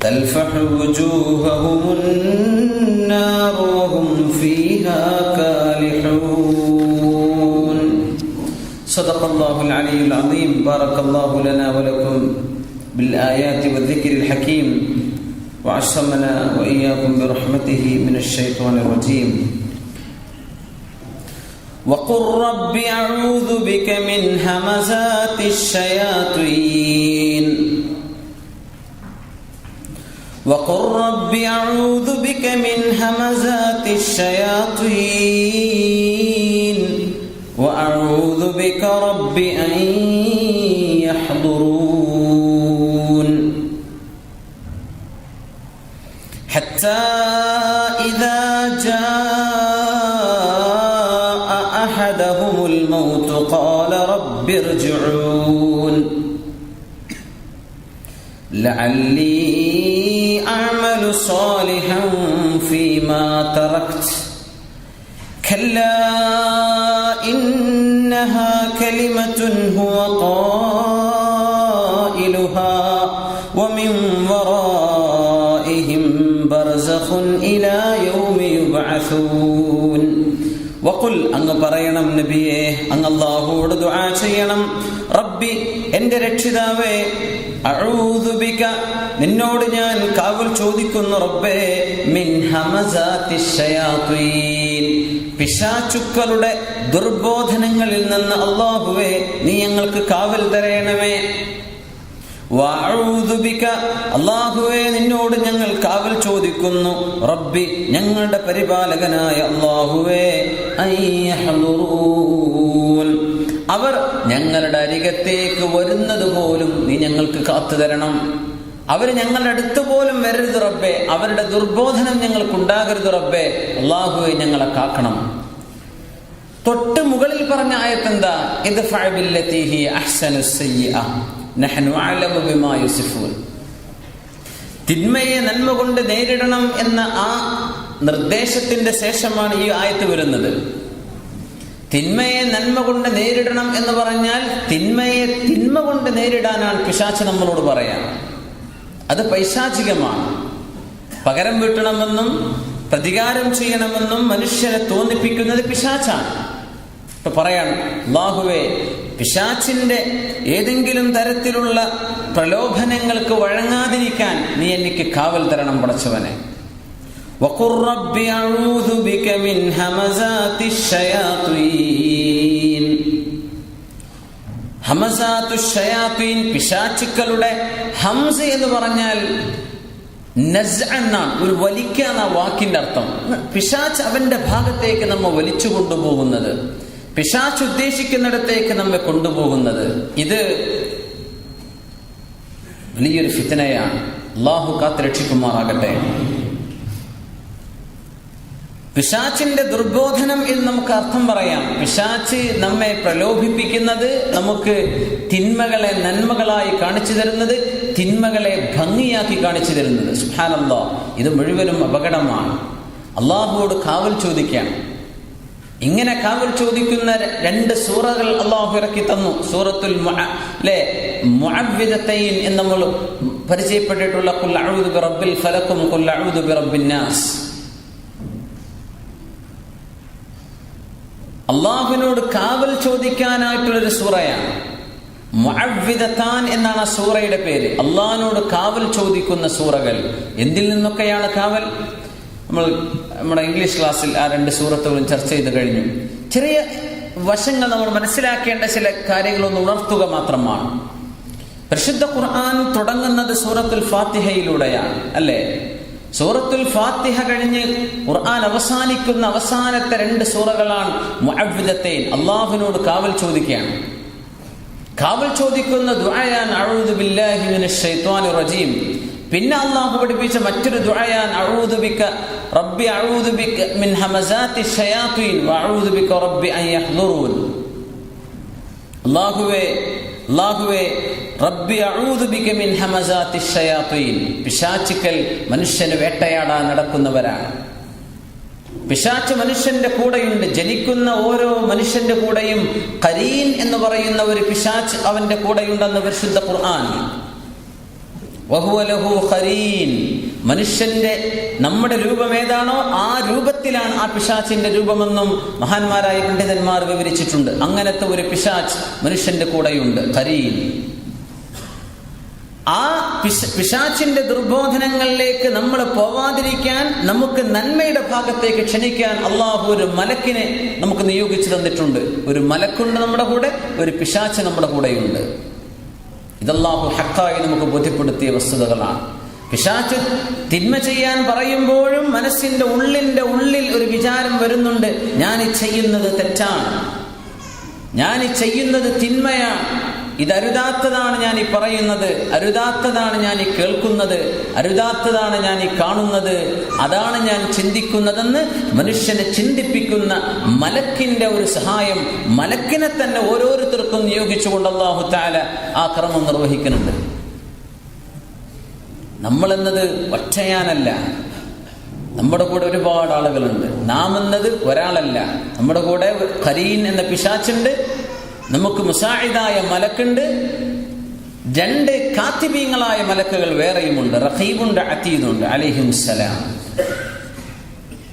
تلفح وجوههم النار وهم فيها كالحون. صدق الله العلي العظيم. بارك الله لنا ولكم بالآيات والذكر الحكيم. وعصمنا وإياكم برحمته من الشيطان الرجيم. وقل رب أعوذ بك من همزات الشياطين. وقل رب أعوذ بك من همزات الشياطين وأعوذ بك رب أن يحضرون. حتى لعلي أعمل صالحا فيما تركت. كلا إنها كلمة هو قائلها ومن ورائهم برزخ إلى يوم يبعثون. വക്കുൽ അങ്ങ് പറയണം നബിയെ അങ്ങ് അള്ളാഹുവോട് ദുആ ചെയ്യണം. റബ്ബി എന്റെ രക്ഷിതാവേ അഴൂതുബിക നിന്നോട് ഞാൻ കാവൽ ചോദിക്കുന്നു റബ്ബേ മിൻ ഹമസാത്തി പിശാചുക്കളുടെ ദുർബോധനങ്ങളിൽ നിന്ന് അള്ളാഹുവേ നീ ഞങ്ങൾക്ക് കാവൽ തരയണമേ അള്ളാഹുവെ നിന്നോട് ഞങ്ങൾ കാവൽ ചോദിക്കുന്നു. റബ്ബി ഞങ്ങളുടെ പരിപാലകനായ അള്ളാഹുവേ അവർ ഞങ്ങളുടെ അരികത്തേക്ക് വരുന്നത് പോലും നീ ഞങ്ങൾക്ക് കാത്തു തരണം. അവർ ഞങ്ങളുടെ അടുത്ത് പോലും വരരുത് റബ്ബേ. അവരുടെ ദുർബോധനം ഞങ്ങൾക്കുണ്ടാകരുത് റബ്ബേ. അള്ളാഹുവെ ഞങ്ങളെ കാക്കണം. തൊട്ട് മുകളിൽ പറഞ്ഞ ആയത്തെന്താ? ഇത് തിന്മയെ നന്മ കൊണ്ട് നേരിടണം എന്ന ആ നിർദ്ദേശത്തിന്റെ ശേഷമാണ് ഈ ആയത്ത് വരുന്നത്. തിന്മയെ നന്മ കൊണ്ട് നേരിടണം എന്ന് പറഞ്ഞാൽ തിന്മയെ തിന്മ കൊണ്ട് നേരിടാനാണ് പിശാച്ച് നമ്മളോട് പറയാം. അത് പൈശാചികമാണ്. പകരം വീട്ടണമെന്നും പ്രതികാരം ചെയ്യണമെന്നും മനുഷ്യനെ തോന്നിപ്പിക്കുന്നത് പിശാച്ചാണ് ഇപ്പൊ പറയാണ് അള്ളാഹുവേ പിശാച്ചിന്റെ ഏതെങ്കിലും തരത്തിലുള്ള പ്രലോഭനങ്ങൾക്ക് വഴങ്ങാതിരിക്കാൻ നീ എനിക്ക് കാവൽ തരണം പടച്ചവനെ. പിശാച്ചുക്കളുടെ ഹംസ എന്ന് പറഞ്ഞാൽ എന്നാണ് ഒരു വലിക്കുക വാക്കിന്റെ അർത്ഥം. പിശാച്ച് അവന്റെ ഭാഗത്തേക്ക് നമ്മൾ വലിച്ചു കൊണ്ടുപോകുന്നത് പിശാച്ച് ഉദ്ദേശിക്കുന്നിടത്തേക്ക് നമ്മെ കൊണ്ടുപോകുന്നത് ഇത് വലിയൊരു ഫിത്തനയാണ്. അള്ളാഹു കാത്ത് രക്ഷിക്കുമാറാകട്ടെ. പിശാച്ചിന്റെ ദുർബോധനം എന്ന് നമുക്ക് അർത്ഥം പറയാം. പിശാച്ച് നമ്മെ പ്രലോഭിപ്പിക്കുന്നത് നമുക്ക് തിന്മകളെ നന്മകളായി കാണിച്ചു തരുന്നത് തിന്മകളെ ഭംഗിയാക്കി കാണിച്ചു തരുന്നത്. സുഹാനല്ലോ ഇത് മുഴുവനും അപകടമാണ്. അള്ളാഹുവോട് കാവൽ ചോദിക്കാം ഇങ്ങനെ കാവൽ ചോദിക്കുന്ന രണ്ട് സൂറകൾ അള്ളാഹു ഇറക്കി തന്നു. സൂറത്തുൽ അല്ലെ മുഅവ്വിദത്തൈൻ എന്ന് നമ്മൾ പരിചയപ്പെട്ടിട്ടുള്ള കുൽ അഊദു ബിറബ്ബിൽ ഫലക്കും കുൽ അഊദു ബിറബ്ബിൻ നാസ്. അള്ളാഹുവിനോട് കാവൽ ചോദിക്കാനായിട്ടുള്ളൊരു സൂറയാണ്. മുഅവ്വിദത്താൻ എന്നാണ് ആ സൂറയുടെ പേര്. അള്ളാഹിനോട് കാവൽ ചോദിക്കുന്ന സൂറകൾ. എന്തിൽ നിന്നൊക്കെയാണ് കാവൽ? നമ്മൾ നമ്മുടെ ഇംഗ്ലീഷ് ക്ലാസ്സിൽ ആ രണ്ട് സൂറത്തുകളും ചർച്ച ചെയ്ത് കഴിഞ്ഞു. ചെറിയ വശങ്ങൾ നമ്മൾ മനസ്സിലാക്കേണ്ട ചില കാര്യങ്ങളൊന്ന് ഉണർത്തുക മാത്രമാണ്. പരിശുദ്ധ ഖുർആൻ തുടങ്ങുന്നത് സൂറത്തുൽ ഫാത്തിഹയിലൂടെയാണ് അല്ലേ? സൂറത്തുൽ ഫാത്തിഹ കഴിഞ്ഞ് ഖുർആൻ അവസാനിക്കുന്ന അവസാനത്തെ രണ്ട് സൂറകളാണ് അള്ളാഹുവിനോട് കാവൽ ചോദിക്കുകയാണ്. കാവൽ ചോദിക്കുന്ന ദുആയാൻ അഊദു ബില്ലാഹി മിനശ് റജീം. പിന്നെ അള്ളാഹു പഠിപ്പിച്ച മറ്റൊരു ബിക റബ്ബി മിൻ റബ്ബി റബ്ബി മിൻ മനുഷ്യനെ വേട്ടയാടാൻ നടക്കുന്നവരാണ്. പിശാച്ച് മനുഷ്യന്റെ കൂടെയുണ്ട് ജനിക്കുന്ന ഓരോ മനുഷ്യന്റെ കൂടെയും കരീൻ എന്ന് പറയുന്ന ഒരു പിശാച്ച് അവന്റെ കൂടെയുണ്ടെന്ന് പരിശുദ്ധ ഖുർആൻ വഹുവ ഹരീൻ മനുഷ്യന്റെ നമ്മുടെ രൂപമേതാണോ ആ രൂപത്തിലാണ് ആ പിശാച്ചിന്റെ രൂപമെന്നും മഹാന്മാരായ പണ്ഡിതന്മാർ വിവരിച്ചിട്ടുണ്ട്. അങ്ങനത്തെ ഒരു പിശാച്ച് മനുഷ്യന്റെ കൂടെയുണ്ട് ഹരീൻ ആ പിശ പിശാച്ചിന്റെ ദുർബോധനങ്ങളിലേക്ക് നമ്മൾ പോവാതിരിക്കാൻ നമുക്ക് നന്മയുടെ ഭാഗത്തേക്ക് ക്ഷണിക്കാൻ അള്ളാഹു ഒരു മലക്കിനെ നമുക്ക് നിയോഗിച്ചു തന്നിട്ടുണ്ട്. ഒരു മലക്കുണ്ട് നമ്മുടെ കൂടെ ഒരു പിശാച്ച് നമ്മുടെ കൂടെയുണ്ട്. ഇതല്ലാഹു ഹക്കായി നമുക്ക് ബോധ്യപ്പെടുത്തിയ വസ്തുതകളാണ്. പിശാച്ച് തിന്മ ചെയ്യാൻ പറയുമ്പോഴും മനസ്സിന്റെ ഉള്ളിന്റെ ഉള്ളിൽ ഒരു വിചാരം വരുന്നുണ്ട് ഞാൻ ചെയ്യുന്നത് തെറ്റാണ്. ഞാൻ ചെയ്യുന്നത് തിന്മയാണ്. ഇത് അരുതാത്തതാണ് ഞാൻ ഈ പറയുന്നത്. അരുതാത്തതാണ് ഞാൻ ഈ കേൾക്കുന്നത്. അരുതാത്തതാണ് ഞാൻ ഈ കാണുന്നത്. അതാണ് ഞാൻ ചിന്തിക്കുന്നതെന്ന് മനുഷ്യനെ ചിന്തിപ്പിക്കുന്ന മലക്കിന്റെ ഒരു സഹായം മലക്കിനെ തന്നെ ഓരോരുത്തർക്കും നിയോഗിച്ചുകൊണ്ട് അള്ളാഹു താല ആ ക്രമം നിർവഹിക്കുന്നുണ്ട്. നമ്മളെന്നത് ഒറ്റയാനല്ല. നമ്മുടെ കൂടെ ഒരുപാട് ആളുകളുണ്ട്. നാം എന്നത് ഒരാളല്ല. നമ്മുടെ കൂടെ കരീൻ എന്ന പിശാച്ചുണ്ട് നമുക്ക് മുസാഹിദായ മലക്കുണ്ട്. രണ്ട് കാത്തിബീങ്ങളായ മലക്കുകൾ വേറെയുമുണ്ട്. റഹീബുണ്ട് അത്തീദുണ്ട്. അലിഹിം സലാം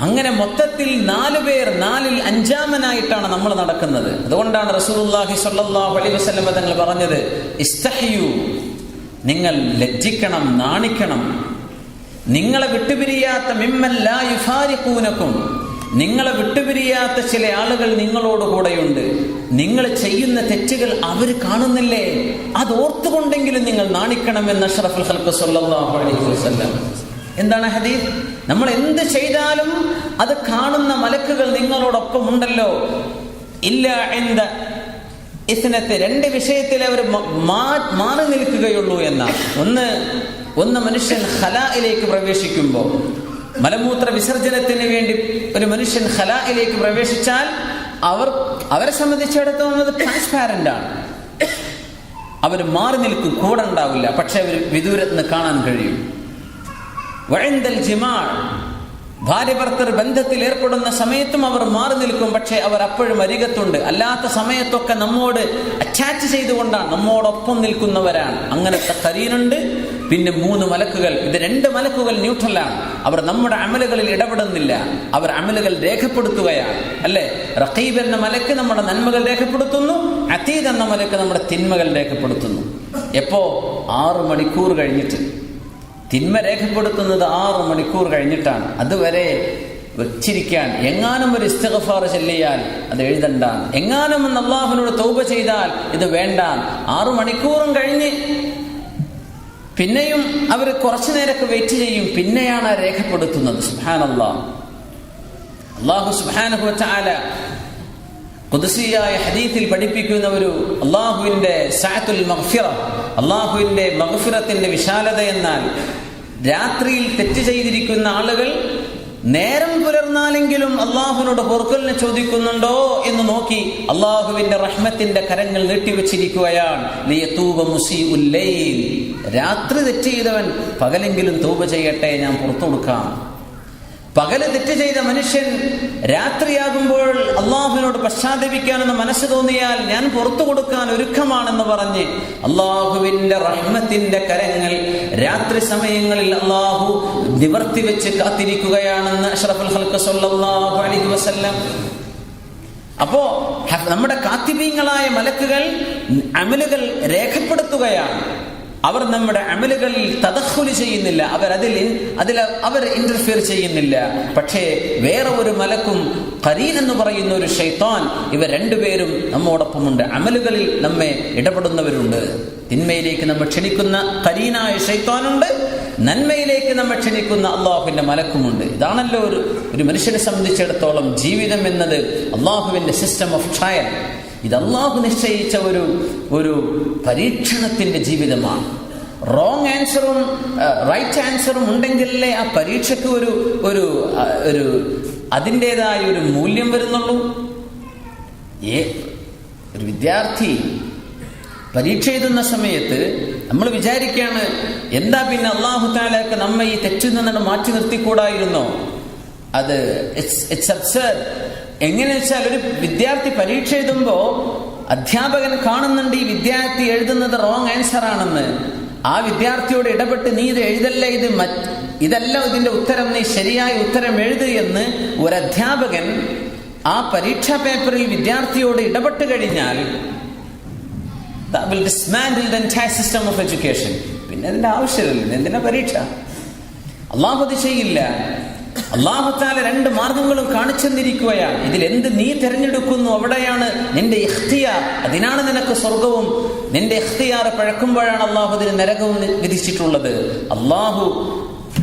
അങ്ങനെ മൊത്തത്തിൽ നാല് പേർ നാലിൽ അഞ്ചാമനായിട്ടാണ് നമ്മൾ നടക്കുന്നത്. അതുകൊണ്ടാണ് റസൂലുള്ളാഹി സ്വല്ലല്ലാഹു അലൈഹി വസല്ലം തങ്ങൾ പറഞ്ഞത് ഇസ്തഹ്യു നിങ്ങൾ ലജ്ജിക്കണം നാണിക്കണം. നിങ്ങളെ വിട്ടുപിരിയാത്ത മിമ്മല്ലാ യുഫാരിക്കൂനക്കും നിങ്ങളെ വിട്ടുപിരിയാത്ത ചില ആളുകൾ നിങ്ങളോട് കൂടെയുണ്ട്. നിങ്ങൾ ചെയ്യുന്ന തെറ്റുകൾ അവർ കാണുന്നില്ലേ? അത് ഓർത്തുകൊണ്ടെങ്കിലും നിങ്ങൾ നാണിക്കണമെന്ന് അഷ്റഫുൽ ഹൽക്ക് സല്ലല്ലാഹു അലൈഹി എന്താണ് ഹദീസ്? നമ്മൾ എന്ത് ചെയ്താലും അത് കാണുന്ന മലക്കുകൾ നിങ്ങളോടൊപ്പം ഉണ്ടല്ലോ. ഇല്ല എന്ത് ഇസ്നത്തെ രണ്ട് വിഷയത്തിൽ അവർ മാറി നിൽക്കുകയുള്ളൂ എന്നാണ്. ഒന്ന് ഒന്ന് മനുഷ്യൻ ഹലായിലേക്ക് പ്രവേശിക്കുമ്പോൾ മലമൂത്ര വിസർജനത്തിന് വേണ്ടി ഒരു മനുഷ്യൻ ഹലായിലേക്ക് പ്രവേശിച്ചാൽ അവർ അവരെ സംബന്ധിച്ചിടത്തോളം അത് ട്രാൻസ്പാരന്റ് ആണ്. അവർ മാറി നിൽക്കും കൂടെ ഉണ്ടാവില്ല. പക്ഷെ അവർ വിദൂരത്ത് നിന്ന് കാണാൻ കഴിയും. വഴന്തൽ ജിമാൾ ഭാര്യ ഭർത്തർ ബന്ധത്തിൽ ഏർപ്പെടുന്ന സമയത്തും അവർ മാറി നിൽക്കും. പക്ഷെ അവർ അപ്പോഴും അരികത്തുണ്ട്. അല്ലാത്ത സമയത്തൊക്കെ നമ്മോട് അറ്റാച്ച് ചെയ്തുകൊണ്ടാണ് നമ്മോടൊപ്പം നിൽക്കുന്നവരാണ്. അങ്ങനത്തെ കരീനുണ്ട്. പിന്നെ മൂന്ന് മലക്കുകൾ. ഇത് രണ്ട് മലക്കുകൾ ന്യൂട്രലാണ് അവർ നമ്മുടെ അമലുകളിൽ ഇടപെടുന്നില്ല. അവർ അമലുകൾ രേഖപ്പെടുത്തുകയാണ്. അല്ലേ? റഖീബ് എന്ന മലക്ക് നമ്മുടെ നന്മകൾ രേഖപ്പെടുത്തുന്നു. അതീദ് എന്ന മലക്ക് നമ്മുടെ തിന്മകൾ രേഖപ്പെടുത്തുന്നു. എപ്പോ? ആറ് മണിക്കൂർ കഴിഞ്ഞിട്ട്. തിന്മ രേഖപ്പെടുത്തുന്നത് ആറ് മണിക്കൂർ കഴിഞ്ഞിട്ടാണ്. അതുവരെ വച്ചിരിക്കാൻ. എങ്ങാനും ഒരു ഇസ്തഗഫാർ ചെല്ലിയാൽ അത് എഴുതണ്ട എങ്ങാനും ഒന്ന് അള്ളാഹുവിനോട് തൗബ ചെയ്താൽ ഇത് വേണ്ട ആറു മണിക്കൂറും കഴിഞ്ഞ് പിന്നെയും അവർ കുറച്ചു നേരമൊക്കെ വെയിറ്റ് ചെയ്യും. പിന്നെയാണ് രേഖപ്പെടുത്തുന്നത്. സുഹാൻ അള്ളാഹ് അള്ളാഹു സുഹാനഹു ചാല കുതിസിയായ ഹദീത്തിൽ പഠിപ്പിക്കുന്ന ഒരു അള്ളാഹുവിന്റെ അള്ളാഹുവിന്റെ മഹഫിറത്തിന്റെ വിശാലത എന്നാൽ രാത്രിയിൽ തെറ്റ് ചെയ്തിരിക്കുന്ന ആളുകൾ നേരം പുലർന്നാലെങ്കിലും അള്ളാഹുവിനോട് പൊറുക്കലിനെ ചോദിക്കുന്നുണ്ടോ എന്ന് നോക്കി അള്ളാഹുവിന്റെ റഹ്മത്തിന്റെ കരങ്ങൾ നീട്ടിവെച്ചിരിക്കുകയാണ്. രാത്രി തെറ്റ് ചെയ്തവൻ പകലെങ്കിലും തൂപ ചെയ്യട്ടെ ഞാൻ പുറത്തു കൊടുക്കാം. പകൽ തെറ്റ് ചെയ്ത മനുഷ്യൻ രാത്രിയാകുമ്പോൾ അള്ളാഹുവിനോട് പശ്ചാത്തപിക്കാനെന്ന് മനസ്സ് തോന്നിയാൽ ഞാൻ പുറത്തു കൊടുക്കാൻ ഒരുക്കമാണെന്ന് പറഞ്ഞ് അള്ളാഹുവിന്റെ റഹ്മത്തിന്റെ കരങ്ങൾ രാത്രി സമയങ്ങളിൽ അള്ളാഹു നിവർത്തി വെച്ച് കാത്തിരിക്കുകയാണെന്ന് അഷ്റഫുൽ ഹൽക്ക് അപ്പോ നമ്മുടെ കാത്തിബീങ്ങളായ മലക്കുകൾ അമലുകൾ രേഖപ്പെടുത്തുകയാണ്. അവർ നമ്മുടെ അമലുകളിൽ തദഖുൽ ചെയ്യുന്നില്ല. അവർ അതിൽ അതിൽ അവർ ഇന്റർഫിയർ ചെയ്യുന്നില്ല. പക്ഷേ വേറെ ഒരു മലക്കും കരീൻ എന്ന് പറയുന്ന ഒരു ഷെയ്ത്താൻ ഇവ രണ്ടുപേരും നമ്മോടൊപ്പമുണ്ട്. അമലുകളിൽ നമ്മെ ഇടപെടുന്നവരുണ്ട്. തിന്മയിലേക്ക് നമ്മൾ ക്ഷണിക്കുന്ന കരീനായ ഷെയ്ത്താനുണ്ട് നന്മയിലേക്ക് നമ്മെ ക്ഷണിക്കുന്ന അള്ളാഹുവിന്റെ മലക്കുമുണ്ട്. ഇതാണല്ലോ ഒരു ഒരു മനുഷ്യനെ സംബന്ധിച്ചിടത്തോളം ജീവിതം എന്നത് അള്ളാഹുവിന്റെ സിസ്റ്റം ഓഫ് ട്രയൽ ഇത് അള്ളാഹു നിശ്ചയിച്ച ഒരു ഒരു പരീക്ഷണത്തിന്റെ ജീവിതമാണ്. റോങ് ആൻസറും റൈറ്റ് ആൻസറും ഉണ്ടെങ്കിലേ ആ പരീക്ഷയ്ക്ക് ഒരു ഒരു ഒരു അതിന്റെതായ ഒരു മൂല്യം വരുന്നുള്ളൂ? ഏ ഒരു വിദ്യാർത്ഥി പരീക്ഷ എഴുതുന്ന സമയത്ത് നമ്മൾ വിചാരിക്കുകയാണ് എന്താ പിന്നെ അള്ളാഹു താലൊക്കെ നമ്മെ ഈ തെറ്റിൽ നിന്നാണ് മാറ്റി നിർത്തിക്കൂടായിരുന്നോ? അത് ഇറ്റ്സ് അബ്സർഡ് എങ്ങനെ വെച്ചാൽ ഒരു വിദ്യാർത്ഥി പരീക്ഷ എഴുതുമ്പോൾ അധ്യാപകൻ കാണുന്നുണ്ട് ഈ വിദ്യാർത്ഥി എഴുതുന്നത് റോങ് ആൻസർ ആണെന്ന്. ആ വിദ്യാർത്ഥിയോട് ഇടപെട്ട് നീ ഇത് എഴുതല്ല? ഇത് ഇതല്ല ഇതിന്റെ ഉത്തരം നീ ശരിയായ ഉത്തരം എഴുത് എന്ന് ഒരു അധ്യാപകൻ ആ പരീക്ഷാ പേപ്പറിൽ വിദ്യാർത്ഥിയോട് ഇടപെട്ട് കഴിഞ്ഞാൽ സിസ്റ്റം ഓഫ് എഡ്യൂക്കേഷൻ പിന്നെ അതിന്റെ ആവശ്യമില്ല എന്തിനാ പരീക്ഷ? അള്ളാഹു അത് ചെയ്യില്ല. അള്ളാഹുത്താല രണ്ട് മാർഗങ്ങളും കാണിച്ചെന്നിരിക്കുകയാണ്. ഇതിൽ എന്ത് നീ തിരഞ്ഞെടുക്കുന്നു അവിടെയാണ് നിന്റെ ഇഖ്തിയാർ. അതിനാണ് നിനക്ക് സ്വർഗവും നിന്റെ ഇഖ്തിയാർ പഴക്കുമ്പോഴാണ് അള്ളാഹു അതിന് നരകവും വിധിച്ചിട്ടുള്ളത്. അള്ളാഹു